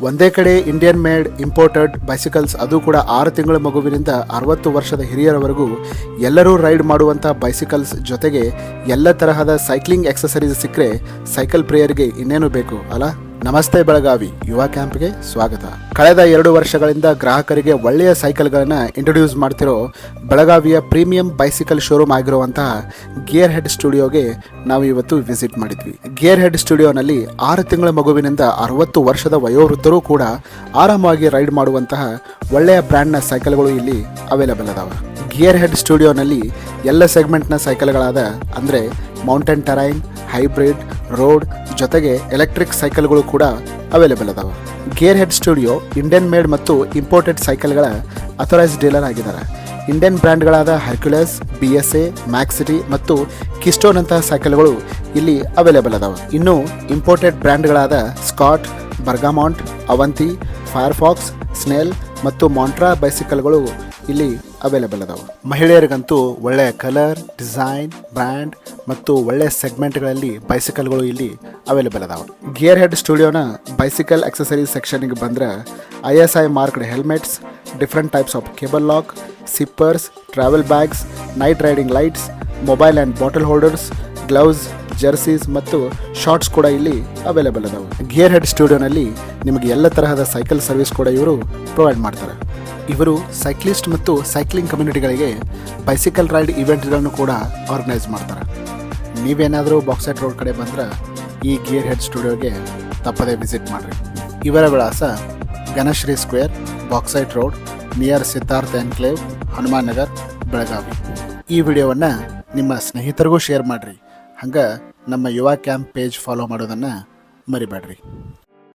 ಒಂದೇ ಕಡೆ Indian made imported bicycles ಅದು ಕೂಡ ಆರು ತಿಂಗಳ ಮಗುವಿನಿಂದ ಅರವತ್ತು ವರ್ಷದ ಹಿರಿಯರವರೆಗೂ ಎಲ್ಲರೂ ರೈಡ್ ಮಾಡುವಂಥ ಬೈಸಿಕಲ್ಸ್ ಜೊತೆಗೆ ಎಲ್ಲ ತರಹದ ಸೈಕ್ಲಿಂಗ್ ಎಕ್ಸಸರೀಸ್ ಸಿಕ್ಕರೆ ಸೈಕಲ್ ಪ್ರೇಯರ್ಗೆ ಇನ್ನೇನು ಬೇಕು ಅಲ್ಲ ನಮಸ್ತೆ ಬೆಳಗಾವಿ ಯುವ ಕ್ಯಾಂಪ್ಗೆ ಸ್ವಾಗತ. ಕಳೆದ ಎರಡು ವರ್ಷಗಳಿಂದ ಗ್ರಾಹಕರಿಗೆ ಒಳ್ಳೆಯ ಸೈಕಲ್ಗಳನ್ನು ಇಂಟ್ರೊಡ್ಯೂಸ್ ಮಾಡ್ತಿರೋ ಬೆಳಗಾವಿಯ ಪ್ರೀಮಿಯಂ ಬೈಸಿಕಲ್ ಶೋರೂಮ್ ಆಗಿರುವಂತಹ ಗಿಯರ್ ಹೆಡ್ ಸ್ಟುಡಿಯೋಗೆ ನಾವು ಇವತ್ತು ವಿಸಿಟ್ ಮಾಡಿದ್ವಿ. ಗಿಯರ್ ಹೆಡ್ ಸ್ಟುಡಿಯೋನಲ್ಲಿ ಆರು ತಿಂಗಳ ಮಗುವಿನಿಂದ ಅರವತ್ತು ವರ್ಷದ ವಯೋವೃದ್ಧರೂ ಕೂಡ ಆರಾಮವಾಗಿ ರೈಡ್ ಮಾಡುವಂತಹ ಒಳ್ಳೆಯ ಬ್ರ್ಯಾಂಡ್ನ ಸೈಕಲ್ಗಳು ಇಲ್ಲಿ ಅವೈಲೇಬಲ್ ಅದಾವೆ. ಗಿಯರ್ ಹೆಡ್ ಸ್ಟುಡಿಯೋನಲ್ಲಿ ಎಲ್ಲ ಸೆಗ್ಮೆಂಟ್ನ ಸೈಕಲ್ಗಳಾದ ಅಂದರೆ ಮೌಂಟೇನ್ ಟರೈನ್ ಹೈಬ್ರಿಡ್ ರೋಡ್ ಜೊತೆಗೆ ಎಲೆಕ್ಟ್ರಿಕ್ ಸೈಕಲ್ಗಳು ಕೂಡ ಅವೈಲೇಬಲ್ ಅದಾವ. Gear head studio Indian made ಮತ್ತು ಇಂಪೋರ್ಟೆಡ್ ಸೈಕಲ್ಗಳ ಅಥರೈಸ್ಡ್ ಡೀಲರ್ ಆಗಿದ್ದಾರೆ. Indian ಬ್ರ್ಯಾಂಡ್ಗಳಾದ Hercules B S A Mach City ಮತ್ತು ಕಿಸ್ಟೋನಂತಹ ಸೈಕಲ್ಗಳು ಇಲ್ಲಿ ಅವೈಲೇಬಲ್ ಅದಾವ. ಇನ್ನು imported ಬ್ರ್ಯಾಂಡ್ಗಳಾದ Scott Bergamont Avanti Firefox Snail ಮತ್ತು ಮಾಂಟ್ರಾ ಬೈಸಿಕಲ್ಗಳು ಇಲ್ಲಿ ಅವೈಲೇಬಲ್ ಅದಾವ. ಮಹಿಳೆಯರಿಗಂತೂ ಒಳ್ಳೆಯ ಕಲರ್ ಡಿಸೈನ್ ಬ್ರ್ಯಾಂಡ್ ಮತ್ತು ಒಳ್ಳೆಯ ಸೆಗ್ಮೆಂಟ್ಗಳಲ್ಲಿ ಬೈಸಿಕಲ್ಗಳು ಇಲ್ಲಿ ಅವೈಲೇಬಲ್ ಅದಾವೆ. ಗಿಯರ್ ಹೆಡ್ ಸ್ಟುಡಿಯೋನ ಬೈಸಿಕಲ್ ಅಕ್ಸೆಸರೀಸ್ ಸೆಕ್ಷನ್ಗೆ ಬಂದ್ರೆ I S I marked helmets different types of cable lock sippers travel bags night riding lights mobile and bottle holders gloves jerseys ಮತ್ತು ಶಾರ್ಟ್ಸ್ ಕೂಡ ಇಲ್ಲಿ ಅವೈಲೇಬಲ್ ಅದಾವೆ. ಗಿಯರ್ ಹೆಡ್ ಸ್ಟುಡಿಯೋನಲ್ಲಿ ನಿಮಗೆ ಎಲ್ಲ ತರಹದ ಸೈಕಲ್ ಸರ್ವಿಸ್ ಕೂಡ ಇವರು ಪ್ರೊವೈಡ್ ಮಾಡ್ತಾರೆ. ಇವರು ಸೈಕ್ಲಿಸ್ಟ್ ಮತ್ತು ಸೈಕ್ಲಿಂಗ್ ಕಮ್ಯುನಿಟಿಗಳಿಗೆ ಬೈಸಿಕಲ್ ರೈಡ್ ಇವೆಂಟ್ಗಳನ್ನು ಕೂಡ ಆರ್ಗನೈಸ್ ಮಾಡ್ತಾರೆ. ನೀವೇನಾದರೂ ಬಾಕ್ಸೈಟ್ ರೋಡ್ ಕಡೆ ಬಂದರೆ ಈ ಗಿಯರ್ ಹೆಡ್ ಸ್ಟುಡಿಯೋಗೆ ತಪ್ಪದೇ ವಿಸಿಟ್ ಮಾಡಿರಿ. ಇವರ ವಿಳಾಸ Ganashree square bauxite road near Siddhartha enclave Hanuman Nagar, Belagavi. ಈ ವಿಡಿಯೋವನ್ನು ನಿಮ್ಮ ಸ್ನೇಹಿತರಿಗೂ ಶೇರ್ ಮಾಡಿರಿ. ಹಂಗೆ ನಮ್ಮ ಯುವ ಕ್ಯಾಂಪ್ ಪೇಜ್ ಫಾಲೋ ಮಾಡೋದನ್ನು ಮರಿಬೇಡ್ರಿ.